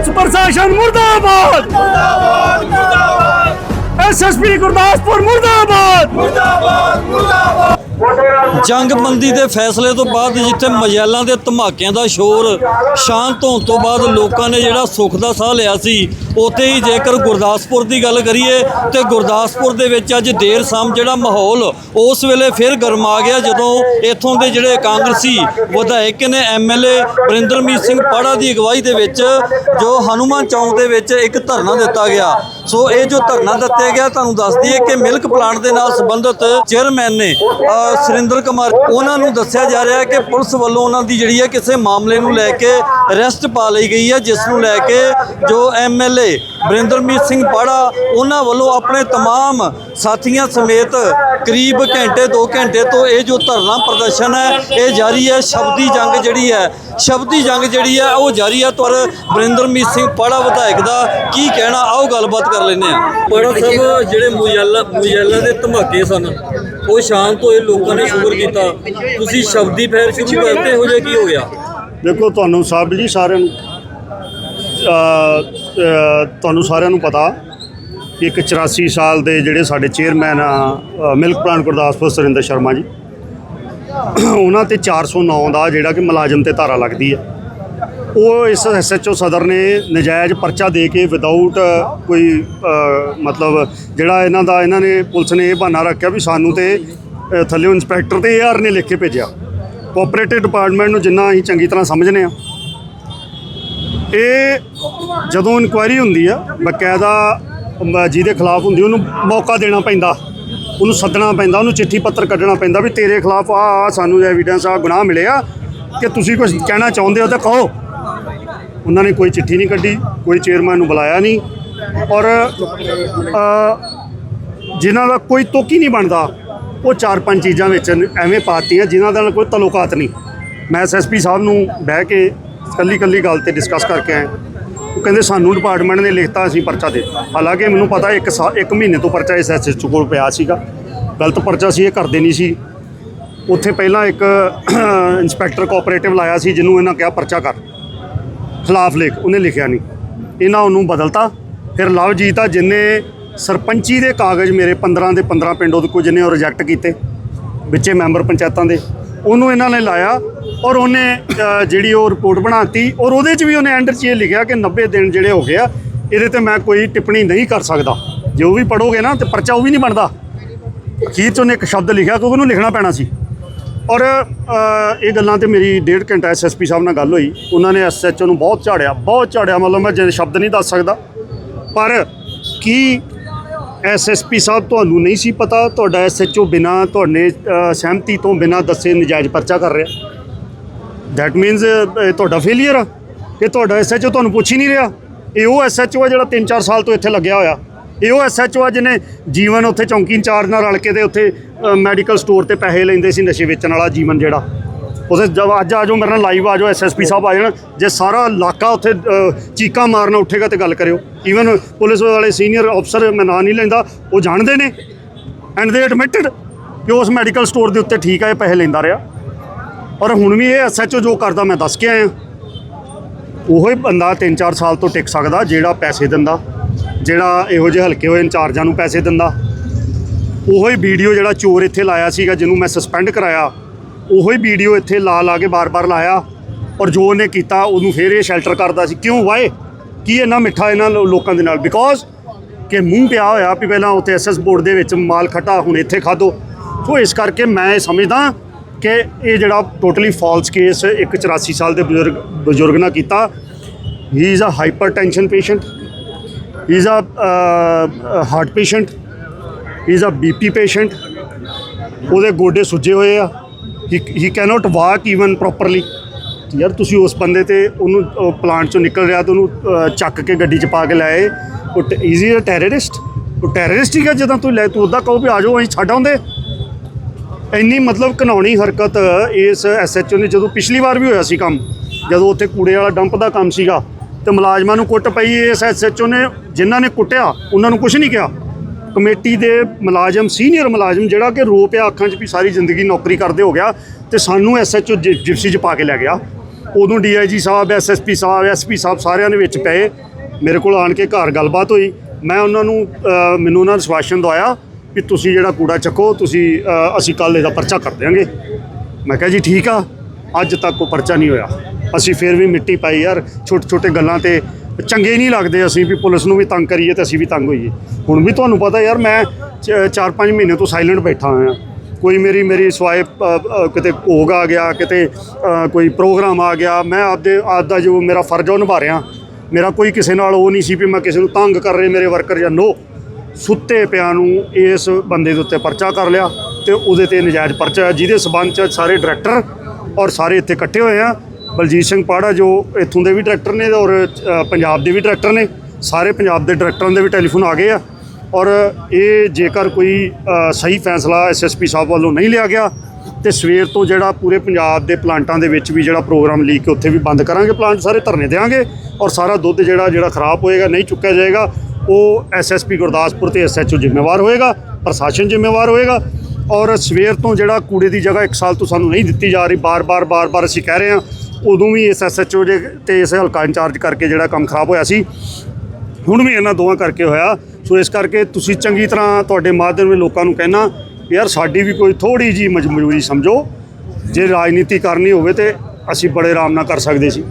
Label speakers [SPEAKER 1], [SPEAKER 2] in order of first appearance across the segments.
[SPEAKER 1] Police ਪ੍ਰਸ਼ਾਸਨ ਮੁਰਦਾਬਾਦ।
[SPEAKER 2] ਮੁਰਦਾਬਾਦ ਮੁਰਦਾਬਾਦ।
[SPEAKER 1] ਐਸਐਸਪੀ ਗੁਰਦਾਸਪੁਰ ਮੁਰਦਾਬਾਦ।
[SPEAKER 2] ਮੁਰਦਾਬਾਦ ਮੁਰਦਾਬਾਦ।
[SPEAKER 3] ਜੰਗਬੰਦੀ ਦੇ ਫੈਸਲੇ ਤੋਂ ਬਾਅਦ ਜਿੱਥੇ ਮਜਾਲਾਂ ਦੇ ਧਮਾਕਿਆਂ ਦਾ ਸ਼ੋਰ ਸ਼ਾਂਤ ਹੋਣ ਤੋਂ ਬਾਅਦ ਲੋਕਾਂ ਨੇ ਜਿਹੜਾ ਸੁੱਖ ਦਾ ਸਾਹ ਲਿਆ ਸੀ ਉੱਥੇ ਹੀ ਜੇਕਰ ਗੁਰਦਾਸਪੁਰ ਦੀ ਗੱਲ ਕਰੀਏ ਤੇ ਗੁਰਦਾਸਪੁਰ ਦੇ ਵਿੱਚ ਅੱਜ ਦੇਰ ਸ਼ਾਮ ਜਿਹੜਾ ਮਾਹੌਲ, ਉਸ ਵੇਲੇ ਫਿਰ ਗਰਮਾ ਗਿਆ ਜਦੋਂ ਇੱਥੋਂ ਦੇ ਜਿਹੜੇ ਕਾਂਗਰਸੀ ਵਿਧਾਇਕ ਨੇ ਐਮਐਲਏ ਬਰਿੰਦਰਮੀਤ ਸਿੰਘ ਪਾੜਾ ਦੀ ਅਗਵਾਈ ਦੇ ਵਿੱਚ ਜੋ ਹਨੂਮਾਨ ਚੌਂਕ ਦੇ ਵਿੱਚ ਇੱਕ ਧਰਨਾ ਦਿੱਤਾ ਗਿਆ। ਸੋ ਇਹ ਜੋ ਧਰਨਾ ਦਿੱਤਾ ਗਿਆ, ਤੁਹਾਨੂੰ ਦੱਸ ਦਈਏ ਕਿ ਮਿਲਕ ਪਲਾਂਟ ਦੇ ਨਾਲ ਸੰਬੰਧਿਤ ਚੇਅਰਮੈਨ ਨੇ ਸੁਰਿੰਦਰ ਕੁਮਾਰ, ਉਹਨਾਂ ਨੂੰ ਦੱਸਿਆ ਜਾ ਰਿਹਾ ਹੈ ਕਿ ਪੁਲਿਸ ਵੱਲੋਂ ਉਹਨਾਂ ਦੀ ਜਿਹੜੀ ਹੈ ਕਿਸੇ ਮਾਮਲੇ ਨੂੰ ਲੈ ਕੇ ਅਰੈਸਟ ਪਾ ਲਈ ਗਈ ਹੈ, ਜਿਸ ਨੂੰ ਲੈ ਕੇ ਜੋ ਐਮਐਲਏ ਬਰਿੰਦਰਮੀਤ ਸਿੰਘ ਪਾੜਾ ਉਹਨਾਂ ਵੱਲੋਂ ਆਪਣੇ तमाम ਸਾਥੀਆਂ ਸਮੇਤ ਕਰੀਬ ਘੰਟੇ 2 ਘੰਟੇ ਤੋਂ ਇਹ ਜੋ ਧਰਨਾ ਪ੍ਰਦਰਸ਼ਨ ਹੈ ਇਹ ਜਾਰੀ ਹੈ ਸ਼ਬਦੀ ਜੰਗ ਜਿਹੜੀ ਹੈ ਸ਼ਬਦੀ ਜੰਗ ਜਿਹੜੀ ਹੈ ਉਹ ਜਾਰੀ ਹੈ ਪਰ ਬਰਿੰਦਰਮੀਤ ਸਿੰਘ ਪਾੜਾ ਵਿਧਾਇਕ ਦਾ ਕੀ ਕਹਿਣਾ ਆਓ ਗੱਲਬਾਤ ਕਰ ਲੈਂਦੇ ਆ ਪਾੜਾ ਸਾਹਿਬ ਜਿਹੜੇ ਮੁਜੱਲਾ ਮੁਜੱਲਾ ਦੇ ਧਮਾਕੇ ਸਨ ਉਹ ਸ਼ਾਂਤ ਹੋਏ ਲੋਕਾਂ ਨੇ ਸ਼ੁਕਰ ਕੀਤਾ ਤੁਸੀਂ ਸ਼ਬਦੀ ਫੈਰ ਸ਼ੁਰੂ ਕਰਤੇ ਹੋ ਜੇ ਕੀ ਹੋ ਗਿਆ
[SPEAKER 4] ਦੇਖੋ ਤੁਹਾਨੂੰ ਸਭ ਜੀ ਸਾਰਿਆਂ ਨੂੰ ਅ, ਅ, ਤੁਹਾਨੂੰ ਸਾਰਿਆਂ ਨੂੰ ਪਤਾ ਇੱਕ 84 ਸਾਲ ਦੇ ਜਿਹੜੇ ਸਾਡੇ ਚੇਅਰਮੈਨ ਆ ਮਿਲਕ ਪਲਾਂਟ ਗੁਰਦਾਸਪੁਰ ਸੁਰਿੰਦਰ ਸ਼ਰਮਾ ਜੀ, ਉਹਨਾਂ ਤੇ 409 ਦਾ ਜਿਹੜਾ ਕਿ ਮੁਲਾਜ਼ਮ ਤੇ ਧਾਰਾ ਲੱਗਦੀ ਹੈ ਉਹ ਇਸ ਐਸਐਚਓ ਸਦਰ ਨੇ ਨਜਾਇਜ਼ ਪਰਚਾ ਦੇ ਕੇ ਵਿਦਆਊਟ ਕੋਈ ਮਤਲਬ ਜਿਹੜਾ ਇਹਨਾਂ ਦਾ, ਇਹਨਾਂ ਨੇ, ਪੁਲਿਸ ਨੇ ਇਹ ਬਹਾਨਾ ਰੱਖਿਆ ਵੀ ਸਾਨੂੰ ਤੇ ਥੱਲੇ ਥੱਲਿਓਂ ਇੰਸਪੈਕਟਰ ਤੇ ਏਆਰ ਨੇ ਲਿਖ ਕੇ ਭੇਜਿਆ। ਕੋਆਪਰੇਟਿਵ ਡਿਪਾਰਟਮੈਂਟ ਨੂੰ ਜਿੰਨਾ ਅਸੀਂ ਚੰਗੀ ਤਰ੍ਹਾਂ ਸਮਝਨੇ ਆ ਇਹ ਜਦੋਂ ਇਨਕੁਆਇਰੀ ਹੁੰਦੀ ਆ ਬਕਾਇਦਾ ਜਿਹਦੇ ਖਿਲਾਫ ਹੁੰਦੀ ਉਹਨੂੰ ਮੌਕਾ ਦੇਣਾ ਪੈਂਦਾ ਉਹਨੂੰ ਸੱਦਣਾ ਪੈਂਦਾ ਉਹਨੂੰ ਚਿੱਠੀ ਪੱਤਰ ਕੱਢਣਾ ਪੈਂਦਾ ਵੀ ਤੇਰੇ ਖਿਲਾਫ ਆ ਆ ਸਾਨੂੰ ਐਵੀਡੈਂਸ ਆ ਗੁਨਾਹ ਮਿਲਿਆ ਕਿ ਤੁਸੀਂ ਕੁਝ ਕਹਿਣਾ ਚਾਹੁੰਦੇ ਹੋ ਤਾਂ ਕਹੋ। ਉਹਨਾਂ ਨੇ ਕੋਈ ਚਿੱਠੀ ਨਹੀਂ ਕੱਢੀ ਕੋਈ ਚੇਅਰਮੈਨ ਨੂੰ ਬੁਲਾਇਆ ਨਹੀਂ ਔਰ ਅ, ਜਿਨ੍ਹਾਂ ਦਾ ਕੋਈ ਤੁਕ ਨਹੀਂ ਬਣਦਾ ਉਹ ਚਾਰ ਪੰਜ ਚੀਜ਼ਾਂ ਵਿੱਚ ਐਵੇਂ ਪਾਤੀਆਂ ਜਿਨ੍ਹਾਂ ਦਾ ਕੋਈ ਤਲੋਕਾਤ ਨਹੀਂ। ਮੈਂ ਐਸਐਸਪੀ ਸਾਹਿਬ ਨੂੰ ਬਹਿ ਕੇ ਕੱਲੀ ਕੱਲੀ ਗੱਲ ਤੇ ਡਿਸਕਸ ਕਰਕੇ ਆਏ। ਉਹ ਕਹਿੰਦੇ ਸਾਨੂੰ ਡਿਪਾਰਟਮੈਂਟ ਨੇ ਲਿਖਤਾ, ਅਸੀਂ ਪਰਚਾ ਦੇ ਦਿੱਤਾ। ਹਾਲਾਂਕਿ ਮੈਨੂੰ ਪਤਾ ਇੱਕ ਸਾ- ਇੱਕ ਮਹੀਨੇ ਤੋਂ ਪਰਚਾ ਇਸ ਐਸਐਸਪੀ ਕੋਲ ਪਿਆ ਸੀਗਾ। ਗਲਤ ਪਰਚਾ ਸੀ, ਇਹ ਕਰਦੇ ਨਹੀਂ ਸੀ। ਉੱਥੇ ਪਹਿਲਾਂ ਇੱਕ ਇੰਸਪੈਕਟਰ ਕੋਆਪਰੇਟਿਵ ਲਾਇਆ ਸੀ, ਜਿਹਨੂੰ ਇਹਨਾਂ ਕਿਹਾ ਪਰਚਾ ਕਰ। ਖਿਲਾਫ ਲਿਖ, ਉਹਨੇ ਲਿਖਿਆ ਨਹੀਂ। ਇਹਨਾਂ ਉਹਨੂੰ ਬਦਲਤਾ। ਫਿਰ ਲਵਜੀਤ ਆ ਜਿਨੇ ਸਰਪੰਚੀ ਦੇ ਕਾਗਜ਼ ਮੇਰੇ 15 ਦੇ 15 ਪਿੰਡੋਂ ਦੇ ਕੋਲ ਜਿਹਨੇ ਉਹ ਰਿਜੈਕਟ ਕੀਤੇ, ਵਿੱਚੇ ਮੈਂਬਰ ਪੰਚਾਇਤਾਂ ਦੇ। ਉਹਨੂੰ ਇਹਨਾਂ ਨੇ ਲਾਇਆ ਔਰ ਉਹਨੇ ਜਿਹੜੀ ਉਹ ਰਿਪੋਰਟ ਬਣਾਤੀ ਔਰ ਉਹਦੇ 'ਚ ਵੀ ਉਹਨੇ ਐਂਡ 'ਚ ਇਹ ਲਿਖਿਆ ਕਿ 90 ਦਿਨ ਜਿਹੜੇ ਹੋ ਗਏ ਆ, ਇਹਦੇ ਤੇ ਮੈਂ ਕੋਈ ਟਿੱਪਣੀ ਨਹੀਂ ਕਰ ਸਕਦਾ। ਜੇ ਉਹ ਵੀ ਪੜੋਗੇ ਨਾ ਤੇ ਪਰਚਾ ਉਹ ਵੀ ਨਹੀਂ ਬਣਦਾ। ਅਖੀਰ 'ਚ ਉਹਨੇ ਇੱਕ ਸ਼ਬਦ ਲਿਖਿਆ ਕਿਉਂਕਿ ਉਹਨੂੰ ਲਿਖਣਾ ਪੈਣਾ ਸੀ। ਔਰ ਇਹ ਗੱਲਾਂ ਤੇ ਮੇਰੀ ਡੇਢ ਘੰਟਾ ਐਸਐਸਪੀ ਸਾਹਿਬ ਨਾਲ ਗੱਲ ਹੋਈ। ਉਹਨਾਂ ਨੇ ਐਸਐਚਓ ਨੂੰ ਬਹੁਤ ਝਾੜਿਆ ਬਹੁਤ ਝਾੜਿਆ, ਮਤਲਬ ਮੈਂ ਜੇ ਸ਼ਬਦ ਨਹੀਂ ਦੱਸ ਸਕਦਾ। ਪਰ ਕੀ ਐਸਐਸਪੀ ਸਾਹਿਬ ਤੁਹਾਨੂੰ ਨਹੀਂ ਸੀ ਪਤਾ, ਤੁਹਾਡਾ ਐਸਐਚਓ ਬਿਨਾ ਤੁਹਾਡੇ ਸਹਿਮਤੀ ਤੋਂ ਬਿਨਾ ਦੱਸੇ ਨਜਾਇਜ਼ ਪਰਚਾ ਕਰ ਰਿਹਾ। ਦੈਟ ਮੀਨਸ ਤੁਹਾਡਾ ਫੇਲਿਅਰ ਆ। ਕਿ ਤੁਹਾਡਾ ਐਸਐਚਓ ਤੁਹਾਨੂੰ ਪੁੱਛ ਹੀ ਨਹੀਂ ਰਿਹਾ। ਇਹ ਉਹ ਐਸਐਚਓ ਆ ਜਿਹੜਾ 3-4 ਸਾਲ ਤੋਂ ਇੱਥੇ ਲੱਗਿਆ ਹੋਇਆ। ਇਹ ਉਹ ਐਸਐਚਓ ਆ ਜਿਹਨੇ ਜੀਵਨ ਉੱਥੇ ਚੌਂਕੀ ਇੰਚਾਰਜ ਨਾਲ ਰਲ ਕੇ ਤੇ ਉੱਥੇ ਮੈਡੀਕਲ ਸਟੋਰ ਤੇ ਪੈਸੇ ਲੈਂਦੇ ਸੀ ਨਸ਼ੇ ਵੇਚਣ ਵਾਲਾ ਜੀਵਨ ਜਿਹੜਾ। ਉਸੇ ਜਦ ਅੱਜ ਆ ਜਾਓ, ਮੇਰੇ ਨਾਲ ਲਾਈਵ ਆ ਜਾਓ ਐਸਐਸਪੀ ਸਾਹਿਬ ਆ ਜਾਣ, ਜੇ ਸਾਰਾ ਇਲਾਕਾ ਉੱਥੇ ਚੀਕਾਂ ਮਾਰਨਾ ਉੱਠੇਗਾ ਤੇ ਗੱਲ ਕਰਿਓ। ਈਵਨ ਪੁਲਿਸ ਵਾਲੇ ਸੀਨੀਅਰ ਅਫਸਰ ਮੈਂ ਨਾਂ ਨਹੀਂ ਲੈਂਦਾ, ਉਹ ਜਾਣਦੇ ਨੇ ਐਂਡ ਦੇ ਐਡਮਿਟਡ ਕਿ ਉਸ ਮੈਡੀਕਲ ਸਟੋਰ ਦੇ ਉੱਤੇ ਠੀਕ ਆ, ਇਹ ਪੈਸੇ ਲੈਂਦਾ ਰਿਹਾ। ਔਰ ਹੁਣ ਵੀ ਇਹ ਐਸਐਚਓ ਜੋ ਕਰਦਾ, ਮੈਂ ਦੱਸ ਕੇ ਆਇਆ। ਉਹੋ ਹੀ ਬੰਦਾ 3-4 ਸਾਲ ਤੋਂ ਟਿਕ ਸਕਦਾ, ਜਿਹੜਾ ਪੈਸੇ ਦਿੰਦਾ, ਜਿਹੜਾ ਇਹੋ ਜਿਹੇ ਹਲਕੇ ਹੋਏ ਇੰਚਾਰਜਾਂ ਨੂੰ ਪੈਸੇ ਦਿੰਦਾ। ਉਹੋ ਹੀ ਵੀਡੀਓ ਜਿਹੜਾ ਚੋਰ ਇੱਥੇ ਲਾਇਆ ਸੀਗਾ, ਜਿਹਨੂੰ ਮੈਂ ਸਸਪੈਂਡ ਕਰਾਇਆ। ਉਹੋ ਹੀ ਵੀਡੀਓ ਇੱਥੇ ਲਾ ਲਾ ਕੇ ਬਾਰ-ਬਾਰ ਲਾਇਆ ਔਰ ਜੋ ਉਹਨੇ ਕੀਤਾ, ਉਹਨੂੰ ਫੇਰ ਇਹ ਸ਼ੈਲਟਰ ਕਰਦਾ ਸੀ। ਕਿਉਂ ਵਾਏ? ਕੀ ਇੰਨਾ ਮਿੱਠਾ ਇਹਨਾਂ ਲੋਕਾਂ ਦੇ ਨਾਲ? ਬਿਕੋਜ਼ ਕਿ ਮੂੰਹ ਪਿਆ ਹੋਇਆ ਵੀ ਪਹਿਲਾਂ ਉੱਥੇ ਐਸਐਸ ਬੋਰਡ ਦੇ ਵਿੱਚ ਮਾਲ ਖਟਾ, ਹੁਣ ਇੱਥੇ ਖਾਦੋ ਸੋ ਇਸ ਕਰਕੇ ਮੈਂ ਇਹ ਸਮਝਦਾ ਕਿ ਇਹ ਜਿਹੜਾ ਟੋਟਲੀ ਫਾਲਸ ਕੇਸ ਇੱਕ 84 ਸਾਲ ਦੇ ਬਜ਼ੁਰਗ ਬਜ਼ੁਰਗ ਨਾਲ ਕੀਤਾ he is a hypertension patient he is a heart patient he is a BP patient ਉਹਦੇ ਗੋਡੇ ਸੁੱਜੇ ਹੋਏ ਆ। He cannot walk even properly ਯਾਰ ਤੁਸੀਂ ਉਸ ਬੰਦੇ ਤੇ ਉਹਨੂੰ ਪਲਾਂਟ ਚੋਂ ਨਿਕਲ ਰਿਹਾ ਤੇ ਉਹਨੂੰ ਚੱਕ ਕੇ ਗੱਡੀ 'ਚ ਪਾ ਕੇ ਲਾਏ ਉਹ ਈਜ਼ੀ ਅ ਟੈਰਰਿਸਟ ਉਹ ਟੈਰਰਿਸਟ ਹੀ ਆ ਜਦੋਂ ਤੂੰ ਲੈ, ਤੂੰ ਉਹਦਾ ਕਹੋ ਵੀ ਆ ਜਾਓ, ਅਸੀਂ ਛੱਡ ਆਉਂਦੇ। ਇੰਨੀ ਮਤਲਬ ਘਨਾਉਣੀ ਹਰਕਤ ਇਸ ਐਸਐਚਓ ਨੇ, ਜਦੋਂ ਪਿਛਲੀ ਵਾਰ ਵੀ ਹੋਇਆ ਸੀ ਕੰਮ, ਜਦੋਂ ਉੱਥੇ ਕੂੜੇ ਵਾਲਾ ਡੰਪ ਦਾ ਕੰਮ ਸੀਗਾ, ਤੇ ਮੁਲਾਜ਼ਮਾਂ ਨੂੰ ਕੁੱਟ ਪਈ ਇਸ ਐਸਐਚਓ ਨੇ, ਜਿਨ੍ਹਾਂ ਨੇ ਕੁੱਟਿਆ, ਉਹਨਾਂ ਨੂੰ ਕੁਝ ਨਹੀਂ ਕਿਹਾ। ਕਮੇਟੀ ਦੇ ਮੁਲਾਜ਼ਮ, ਸੀਨੀਅਰ ਮੁਲਾਜ਼ਮ ਜਿਹੜਾ ਕਿ ਰੋ ਪਿਆ ਅੱਖਾਂ 'ਚ ਵੀ ਸਾਰੀ ਜ਼ਿੰਦਗੀ ਨੌਕਰੀ ਕਰਦੇ ਹੋ ਗਿਆ ਤੇ ਸਾਨੂੰ ਐਸਐਚਓ ਜਿਪਸੀ 'ਚ ਪਾ ਕੇ ਲੈ ਗਿਆ। ਉਦੋਂ ਡੀਆਈਜੀ ਸਾਹਿਬ ਐਸਐਸਪੀ ਸਾਹਿਬ ਐਸਪੀ ਸਾਹਿਬ ਸਾਰਿਆਂ ਦੇ ਵਿੱਚ ਪਏ। ਮੇਰੇ ਕੋਲ ਆਣ ਕੇ ਘਰ ਗੱਲਬਾਤ ਹੋਈ। ਮੈਂ ਉਹਨਾਂ ਨੂੰ ਮੈਨੂੰ ਉਹਨਾਂ ਦਾ ਸਵਾਸ਼ਨ ਦਵਾਇਆ ਕਿ ਤੁਸੀਂ ਜਿਹੜਾ ਕੂੜਾ ਚੱਕੋ, ਤੁਸੀਂ ਅਸੀਂ ਕੱਲ੍ਹ ਇਹਦਾ ਪਰਚਾ ਕਰ ਦਿਆਂਗੇ। ਮੈਂ ਕਿਹਾ ਜੀ ਠੀਕ ਆ, ਅੱਜ ਤੱਕ ਕੋਈ ਪਰਚਾ ਨਹੀਂ ਹੋਇਆ। ਅਸੀਂ ਫਿਰ ਵੀ ਮਿੱਟੀ ਪਾਈ ਯਾਰ ਛੋਟੇ ਛੋਟੇ ਗੱਲਾਂ ਤੇ ਚੰਗੇ ਨਹੀਂ ਲੱਗਦੇ ਅਸੀਂ ਵੀ ਪੁਲਿਸ ਨੂੰ ਵੀ ਤੰਗ ਕਰੀਏ ਤੇ ਅਸੀਂ ਵੀ ਤੰਗ ਹੋਈਏ। ਹੁਣ ਵੀ ਤੁਹਾਨੂੰ ਪਤਾ ਯਾਰ ਮੈਂ 4-5 ਮਹੀਨੇ ਤੋਂ ਸਾਇਲੈਂਟ ਬੈਠਾ ਹੋਇਆ। ਕੋਈ ਮੇਰੀ ਮੇਰੀ ਸਵਾਏ ਕਿਤੇ ਭੋਗ ਆ ਗਿਆ ਕਿਤੇ ਕੋਈ ਪ੍ਰੋਗਰਾਮ ਆ ਗਿਆ ਮੈਂ ਆਪਦੇ ਆਪ ਦਾ ਜੋ ਮੇਰਾ ਫਰਜ਼ ਉਹ ਨਿਭਾ ਰਿਹਾ। ਮੇਰਾ ਕੋਈ ਕਿਸੇ ਨਾਲ ਉਹ ਨਹੀਂ ਸੀ ਵੀ ਮੈਂ ਕਿਸੇ ਨੂੰ ਤੰਗ ਕਰ ਰਹੇ ਮੇਰੇ ਵਰਕਰ ਜਾਂ ਨੋ ਸੁੱਤੇ ਪਿਆ ਨੂੰ ਇਸ ਬੰਦੇ ਦੇ ਉੱਤੇ ਪਰਚਾ ਕਰ ਲਿਆ ਤੇ ਉਹਦੇ ਤੇ ਨਜਾਇਜ਼ ਪਰਚਾ ਹੈ, ਜਿਹਦੇ ਸਬੰਧ ਚ ਸਾਰੇ ਡਾਇਰੈਕਟਰ ਔਰ ਸਾਰੇ ਇੱਥੇ ਇਕੱਠੇ ਹੋਏ ਆ। ਬਲਜੀਤ ਸਿੰਘ ਪਾੜਾ ਜੋ ਇੱਥੋਂ ਦੇ ਵੀ ਡਾਇਰੈਕਟਰ ਨੇ ਔਰ ਪੰਜਾਬ ਦੇ ਵੀ ਡਾਇਰੈਕਟਰ ਨੇ, ਸਾਰੇ ਪੰਜਾਬ ਦੇ ਡਾਇਰੈਕਟਰਾਂ ਦੇ ਵੀ ਟੈਲੀਫੋਨ ਆ ਗਏ ਆ। ਔਰ ਇਹ ਜੇਕਰ ਕੋਈ ਸਹੀ ਫੈਸਲਾ ਐਸਐਸਪੀ ਸਾਹਿਬ ਵੱਲੋਂ ਨਹੀਂ ਲਿਆ ਗਿਆ, ਤੇ ਸਵੇਰ ਤੋਂ ਜਿਹੜਾ ਪੂਰੇ ਪੰਜਾਬ ਦੇ ਪਲਾਂਟਾਂ ਦੇ ਵਿੱਚ ਵੀ ਜਿਹੜਾ ਪ੍ਰੋਗਰਾਮ ਲੀਕ ਕੇ ਉੱਥੇ ਵੀ ਬੰਦ ਕਰਾਂਗੇ ਪਲਾਂਟ, ਸਾਰੇ ਧਰਨੇ ਦੇਵਾਂਗੇ ਔਰ ਸਾਰਾ ਦੁੱਧ ਜਿਹੜਾ ਜਿਹੜਾ ਖਰਾਬ ਹੋਏਗਾ, ਨਹੀਂ ਚੁੱਕਿਆ ਜਾਏਗਾ, ਉਹ ਐਸਐਸਪੀ ਗੁਰਦਾਸਪੁਰ ਤੇ ਐਸਐਚਓ ਜ਼ਿੰਮੇਵਾਰ ਹੋਏਗਾ, ਪ੍ਰਸ਼ਾਸਨ ਜ਼ਿੰਮੇਵਾਰ ਹੋਏਗਾ। ਔਰ ਸਵੇਰ ਤੋਂ ਜਿਹੜਾ ਕੂੜੇ ਦੀ ਜਗ੍ਹਾ ਇੱਕ ਸਾਲ ਤੋਂ ਸਾਨੂੰ ਨਹੀਂ ਦਿੱਤੀ ਜਾ ਰਹੀ, ਬਾਰ-ਬਾਰ ਬਾਰ-ਬਾਰ ਅਸੀਂ ਕਹਿ ਰਹੇ ਹਾਂ ਉਦੋਂ ਵੀ ਇਸ ਐਸਐਚਓ ਦੇ ਤੇ ਇਸ ਹਲਕਾ ਇੰਚਾਰਜ ਕਰਕੇ ਜਿਹੜਾ ਕੰਮ ਖਰਾਬ ਹੋਇਆ ਸੀ, ਹੁਣ ਵੀ ਇਹਨਾਂ ਦੋਵਾਂ ਕਰਕੇ ਹੋਇਆ। ਸੋ ਇਸ ਕਰਕੇ ਤੁਸੀਂ ਚੰਗੀ ਤਰ੍ਹਾਂ ਤੁਹਾਡੇ ਮਾਧਿਅਮ ਵਿੱਚ ਲੋਕਾਂ ਨੂੰ ਕਹਿਣਾ ਯਾਰ ਸਾਡੀ ਵੀ ਕੋਈ ਥੋੜੀ ਜੀ ਮਜਬੂਰੀ ਸਮਝੋ। ਜੇ ਰਾਜਨੀਤੀ ਕਰਨੀ ਹੋਵੇ ਤੇ ਅਸੀਂ ਬੜੇ ਆਰਾਮ ਨਾਲ ਕਰ ਸਕਦੇ ਸੀ।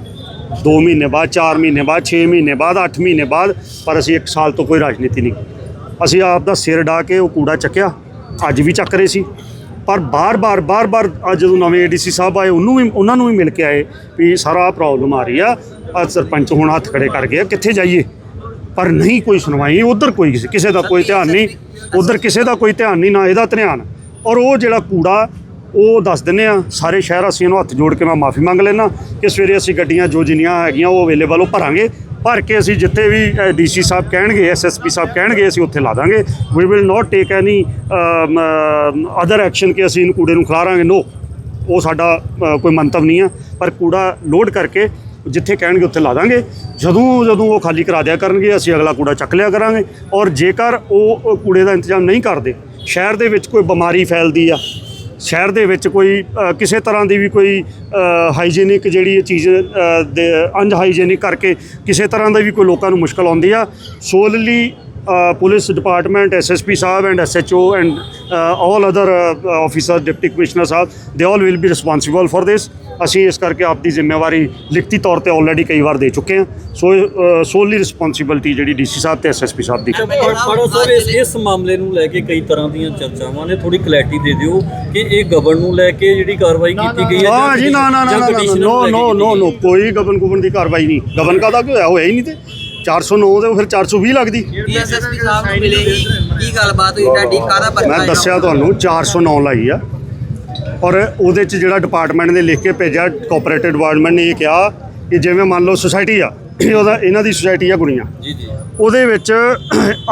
[SPEAKER 4] 2 ਮਹੀਨੇ ਬਾਅਦ 4 ਮਹੀਨੇ ਬਾਅਦ 6 ਮਹੀਨੇ ਬਾਅਦ 8 ਮਹੀਨੇ ਬਾਅਦ, ਪਰ ਅਸੀਂ 1 ਸਾਲ ਤੋਂ ਕੋਈ ਰਾਜਨੀਤੀ ਨਹੀਂ ਅਸੀਂ ਆਪ ਦਾ ਸਿਰ ਡਾ ਕੇ ਉਹ ਕੂੜਾ ਚੱਕਿਆ। ਅੱਜ ਵੀ ਚੱਕ ਰਹੇ ਸੀ। ਪਰ ਬਾਰ-ਬਾਰ ਬਾਰ-ਬਾਰ ਅੱਜ ਜਦੋਂ ਨਵੇਂ ਏਡੀਸੀ ਸਾਹਿਬ ਆਏ ਉਹਨੂੰ ਵੀ ਉਹਨਾਂ ਨੂੰ ਵੀ ਮਿਲ ਕੇ ਆਏ ਵੀ ਸਾਰਾ ਪ੍ਰੋਬਲਮ ਆ ਰਹੀ ਆ। ਅੱਜ ਸਰਪੰਚ ਹੁਣ ਹੱਥ ਖੜੇ ਕਰ ਗਏ ਆ, ਕਿੱਥੇ ਜਾਈਏ? ਪਰ ਨਹੀਂ ਕੋਈ ਸੁਣਵਾਈ ਉਧਰ ਕੋਈ ਕਿਸੇ- ਦਾ ਕੋਈ ਧਿਆਨ ਨਹੀਂ। ਉਧਰ ਕਿਸੇ ਦਾ ਕੋਈ ਧਿਆਨ ਨਹੀਂ ਨਾ ਇਹਦਾ ਧਿਆਨ। ਔਰ ਉਹ ਜਿਹੜਾ ਕੂੜਾ ਉਹ ਦੱਸ ਦਿੰਨੇ ਆ ਸਾਰੇ ਸ਼ਹਿਰ ਅਸੀਂ ਨੂੰ ਹੱਥ ਜੋੜ ਕੇ ਮੈਂ ਮਾਫੀ ਮੰਗ ਲੈਣਾ ਕਿ ਸਵੇਰੇ ਅਸੀਂ ਗੱਡੀਆਂ ਜੋ ਜਿੰਨੀਆਂ ਹੈਗੀਆਂ ਉਹ ਅਵੇਲੇਬਲ ਉਹ ਭਰਾਂਗੇ। ਭਰ ਕੇ ਅਸੀਂ ਜਿੱਥੇ ਵੀ ਡੀਸੀ ਸਾਹਿਬ ਕਹਿਣਗੇ ਐਸਐਸਪੀ ਸਾਹਿਬ ਕਹਿਣਗੇ, ਅਸੀਂ ਉੱਥੇ ਲਾ ਦਾਂਗੇ। We will not take any other action ਕਿ ਅਸੀਂ ਇਹਨੂੰ ਕੂੜੇ ਨੂੰ ਖਲਾਰਾਂਗੇ ਨੋ ਉਹ ਸਾਡਾ ਕੋਈ ਮੰਤਵ ਨਹੀਂ ਆ। ਪਰ ਕੂੜਾ ਲੋਡ ਕਰਕੇ ਜਿੱਥੇ ਕਹਿਣਗੇ, ਉੱਥੇ ਲਾ ਦਾਂਗੇ। ਜਦੋਂ ਜਦੋਂ ਉਹ ਖਾਲੀ ਕਰਾ ਦਿਆ ਕਰਨਗੇ, ਅਸੀਂ ਅਗਲਾ ਕੂੜਾ ਚੱਕ ਲਿਆ ਕਰਾਂਗੇ। ਔਰ ਜੇਕਰ ਉਹ ਕੂੜੇ ਦਾ ਇੰਤਜ਼ਾਮ ਨਹੀਂ ਕਰਦੇ, ਸ਼ਹਿਰ ਦੇ ਵਿੱਚ ਕੋਈ ਬਿਮਾਰੀ ਫੈਲਦੀ ਆ ਸ਼ਹਿਰ ਦੇ ਵਿੱਚ ਕੋਈ ਕਿਸੇ ਤਰ੍ਹਾਂ ਦੀ ਵੀ ਕੋਈ ਹਾਈਜੀਨਿਕ ਜਿਹੜੀ ਚੀਜ਼ ਦੇ ਅਨਹਾਈਜੀਨਿਕ ਕਰਕੇ ਕਿਸੇ ਤਰ੍ਹਾਂ ਦਾ ਵੀ ਕੋਈ ਲੋਕਾਂ ਨੂੰ ਮੁਸ਼ਕਲ ਆਉਂਦੀ ਆ। Solely police department SSP Sahib and SHO and all other officer deputy commissioner ਸਾਹਿਬ ਦੇ all will be responsible for this ਅਸੀਂ ਇਸ ਕਰਕੇ ਆਪਦੀ ਜ਼ਿੰਮੇਵਾਰੀ ਲਿਖਤੀ ਤੌਰ ਤੇ ਆਲਰੇਡੀ ਕਈ ਵਾਰ ਦੇ ਚੁੱਕੇ ਹਾਂ। ਸੋ ਸੋਲਲੀ ਰਿਸਪਾਂਸਿਬਿਲਟੀ ਜਿਹੜੀ ਡੀਸੀ ਸਾਹਿਬ ਤੇ ਐਸਐਸਪੀ ਸਾਹਿਬ ਦੀ।
[SPEAKER 3] ਪਾੜਾ ਇਸ ਇਸ ਮਾਮਲੇ ਨੂੰ ਲੈ ਕੇ ਕਈ ਤਰ੍ਹਾਂ ਦੀਆਂ ਚਰਚਾਵਾਂ ਨੇ। ਥੋੜੀ ਕਲੈਰਿਟੀ ਦੇ ਦਿਓ ਕਿ ਇਹ ਗਵਰਨ ਨੂੰ ਲੈ ਕੇ ਜਿਹੜੀ ਕਾਰਵਾਈ ਕੀਤੀ ਗਈ ਹੈ
[SPEAKER 4] ਹਾਂ ਜੀ ਨਾ ਨਾ ਨਾ ਨਾ ਨੋ ਨੋ। ਨੋ ਨੋ ਕੋਈ ਗਬਨ ਗੁਬਨ ਦੀ ਕਾਰਵਾਈ ਨਹੀਂ। ਗਬਨ ਕਾਦਾ ਕੀ ਹੋਇਆ? ਹੋਇਆ ਹੀ ਨਹੀਂ ਤੇ। 409 ਦੇ ਫਿਰ 420 ਲੱਗਦੀ।
[SPEAKER 5] ਡੀਐਸਐਸਪੀ ਸਾਹਿਬ ਨੂੰ ਮਿਲੇ ਸੀ ਕੀ ਗੱਲਬਾਤ ਹੋਈ? ਤੁਹਾਡੀ ਕਾਹਦਾ ਪਰਚਾ
[SPEAKER 4] ਮੈਂ? ਦੱਸਿਆ ਤੁਹਾਨੂੰ 409 ਲਾਈ ਆ। ਔਰ ਉਹਦੇ ਚ ਜਿਹੜਾ ਡਿਪਾਰਟਮੈਂਟ ਨੇ ਲਿਖ ਕੇ ਭੇਜਿਆ ਕੋਆਪਰੇਟਿਵ ਡਿਪਾਰਟਮੈਂਟ ਨੇ ਇਹ ਕਿਹਾ ਕਿ ਜਿਵੇਂ ਮੰਨ ਲਓ ਸੁਸਾਇਟੀ ਆ ਇਹ ਉਹਦਾ ਇਹਨਾਂ ਦੀ ਸੁਸਾਇਟੀ ਆ ਗੁਣੀਆਂ
[SPEAKER 3] ਜੀ ਜੀ।
[SPEAKER 4] ਉਹਦੇ ਵਿੱਚ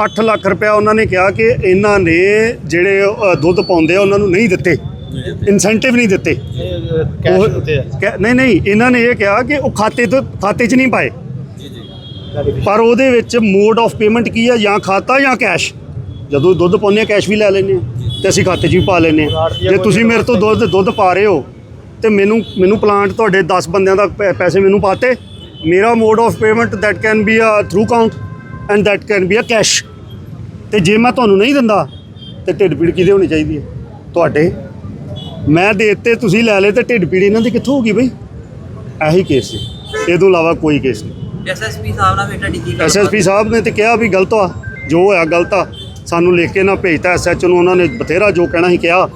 [SPEAKER 4] 8 ਲੱਖ ਰੁਪਇਆ ਉਹਨਾਂ ਨੇ ਕਿਹਾ ਕਿ ਇਹਨਾਂ ਨੇ ਜਿਹੜੇ ਦੁੱਧ ਪਾਉਂਦੇ ਆ ਉਹਨਾਂ ਨੂੰ ਨਹੀਂ ਦਿੱਤੇ। ਇਨਸੈਂਟਿਵ ਨਹੀਂ ਦਿੱਤੇ। ਕੈਸ਼ ਦਿੱਤੇ ਨਹੀਂ ਨਹੀਂ ਇਹਨਾਂ ਨੇ ਇਹ ਕਿਹਾ ਕਿ ਉਹ ਖਾਤੇ ਤੋਂ ਖਾਤੇ 'ਚ ਨਹੀਂ ਪਾਏ।
[SPEAKER 3] ਜੀ ਜੀ।
[SPEAKER 4] ਪਰ ਉਹਦੇ ਵਿੱਚ ਮੋਡ ਆਫ ਪੇਮੈਂਟ ਕੀ ਆ? ਜਾਂ ਖਾਤਾ ਜਾਂ ਕੈਸ਼ ਜਦੋਂ ਦੁੱਧ ਪਾਉਂਦੇ ਆ ਕੈਸ਼ ਵੀ ਲੈ ਲੈਂਦੇ ਆ। ਤੇ ਅਸੀਂ ਖਾਤੇ 'ਚ ਵੀ ਪਾ ਲੈਂਦੇ ਆ ਜੇ ਤੁਸੀਂ ਮੇਰੇ ਤੋਂ ਦੁੱਧ ਦੁੱਧ ਪਾ ਰਹੇ ਹੋ ਤੇ ਮੈਨੂੰ ਮੈਨੂੰ ਪਲਾਂਟ ਤੁਹਾਡੇ 10 ਬੰਦਿਆਂ ਦਾ ਪੈ- ਪੈਸੇ ਮੈਨੂੰ ਪਾਤੇ। ਮੇਰਾ mode of payment that can be uh through account and that can be uh cash ਤੇ ਜੇ ਮੈਂ ਤੁਹਾਨੂੰ ਨਹੀਂ ਦਿੰਦਾ ਤੇ ਢਿੱਡ ਪੀੜ ਕਿਹਦੇ ਹੋਣੀ ਚਾਹੀਦੀ ਹੈ? ਤੁਹਾਡੇ। ਮੈਂ ਦੇ ਦਿੱਤੇ ਤੁਸੀਂ ਲੈ ਲਏ ਤੇ ਢਿੱਡ ਪੀੜ ਇਹਨਾਂ ਦੀ ਕਿੱਥੋਂ ਹੋਗੀ ਬਈ? ਇਹੀ ਕੇਸ ਹੈ। ਇਹ ਤੋਂ ਇਲਾਵਾ ਕੋਈ ਕੇਸ ਨਹੀਂ।
[SPEAKER 5] ਐਸਐਸਪੀ ਸਾਹਿਬ ਨਾਲ ਕੀ ਗੱਲਬਾਤ
[SPEAKER 4] ਐਸਐਸਪੀ ਸਾਹਿਬ ਨੇ ਤੇ ਕਿਹਾ ਵੀ ਗਲਤ ਆ ਜੋ ਹੋਇਆ ਗਲਤ ਆ। ਸਾਨੂੰ ਲਿਖ ਕੇ ਨਾ ਭੇਜਤਾ ਐਸਐਚ ਨੂੰ ਉਹਨਾਂ ਨੇ ਬਥੇਰਾ ਜੋ ਕਹਿਣਾ ਸੀ ਕਿਹਾ।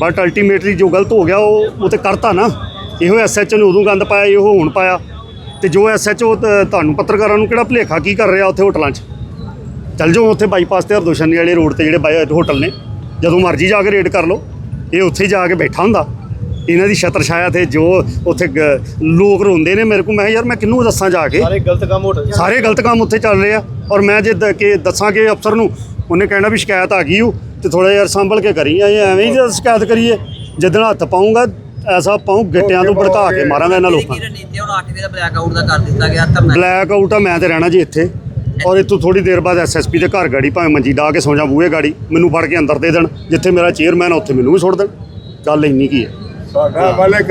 [SPEAKER 4] ਬਟ ਅਲਟੀਮੇਟਲੀ ਜੋ ਗਲਤ ਹੋ ਗਿਆ ਉਹ ਉਹ ਤੇ ਕਰਤਾ ਨਾ। ਇਹੋ ਐਸਐਚ ਨੇ ਉਦੋਂ ਗੰਦ ਪਾਇਆ ਇਹੋ ਹੁਣ ਪਾਇਆ। ਤੇ ਜੋ ਐਸਐਚਓ ਤੁਹਾਨੂੰ ਪੱਤਰਕਾਰਾਂ ਨੂੰ ਕਿਹੜਾ ਭੁਲੇਖਾ ਕੀ ਕਰ ਰਿਹਾ ਉੱਥੇ ਹੋਟਲਾਂ 'ਚ? ਚੱਲ ਜਾਓ ਉੱਥੇ ਬਾਈਪਾਸ ਤੇ ਹਰਦੋਸ਼ਨੀ ਵਾਲੇ ਰੋਡ ਤੇ ਜਿਹੜੇ ਬਾਈ ਹੋਟਲ ਨੇ। ਜਦੋਂ ਮਰਜ਼ੀ ਜਾ ਕੇ ਰੇਡ ਕਰ ਲਓ। ਇਹ ਉੱਥੇ ਜਾ ਕੇ ਬੈਠਾ ਹੁੰਦਾ। ਇਹਨਾਂ ਦੀ ਛਤਰ ਛਾਇਆ ਤੇ ਜੋ ਉੱਥੇ ਲੋਕ ਰੋਂਦੇ ਨੇ ਮੇਰੇ ਕੋਲ। ਮੈਂ ਯਾਰ ਮੈਂ ਕਿਹਨੂੰ ਦੱਸਾਂ ਜਾ ਕੇ?
[SPEAKER 1] ਸਾਰੇ ਗਲਤ ਕੰਮ ਹੋਟਲ
[SPEAKER 4] ਸਾਰੇ ਗਲਤ ਕੰਮ ਉੱਥੇ ਚੱਲ ਰਹੇ ਆ। ਔਰ ਮੈਂ ਜੇ ਕਿ ਦੱਸਾਂਗੇ ਅਫਸਰ ਨੂੰ ਉਹਨੇ ਕਹਿਣਾ ਵੀ ਸ਼ਿਕਾਇਤ ਆ ਗਈ ਉਹ ਤੇ ਥੋੜਾ ਯਾਰ ਸੰਭਲ ਕੇ ਕਰੀ ਆ ਇਹ ਐਵੇਂ ਹੀ ਜੇ ਸ਼ਿਕਾਇਤ ਕਰੀਏ ਜਦੋਂ ਹੱਥ ਪਾਉਂਗਾ ਐਸਾ ਪਾਉਂ ਗਿੱਟਿਆਂ ਤੋਂ ਭੜਕਾ ਕੇ ਮਾਰਾਂਗਾ ਇਹਨਾਂ ਲੋਕਾਂ
[SPEAKER 5] ਕੀ ਰਣਨੀਤੀ ਹੁਣ 8 ਵਜੇ ਦਾ ਬਲੈਕ ਆਊਟ ਦਾ ਕਰ ਦਿੱਤਾ ਗਿਆ ਧਰਨਾ
[SPEAKER 4] ਬਲੈਕ ਆਊਟ ਆ ਮੈਂ ਤੇ ਰਹਿਣਾ ਜੀ ਇੱਥੇ। ਔਰ ਇਤੋਂ ਥੋੜੀ ਦੇਰ ਬਾਅਦ ਐਸਐਸਪੀ ਦੇ ਘਰ ਗਾੜੀ ਭਾਵੇਂ ਮੰਜੀ ਡਾ ਕੇ ਸੌਂ ਜਾ ਬੂਹੇ ਗਾੜੀ ਮੈਨੂੰ ਫੜ ਕੇ ਅੰਦਰ ਦੇ ਦੇਣ ਜਿੱਥੇ ਮੇਰਾ ਚੇਅਰਮੈਨ ਆ ਉੱਥੇ ਮੈਨੂੰ ਵੀ ਸੁੱਟ ਦੇਣ। ਗੱਲ ਇੰਨੀ ਕੀ ਹੈ।
[SPEAKER 2] ਸਾਡਾ ਵਾਲੇ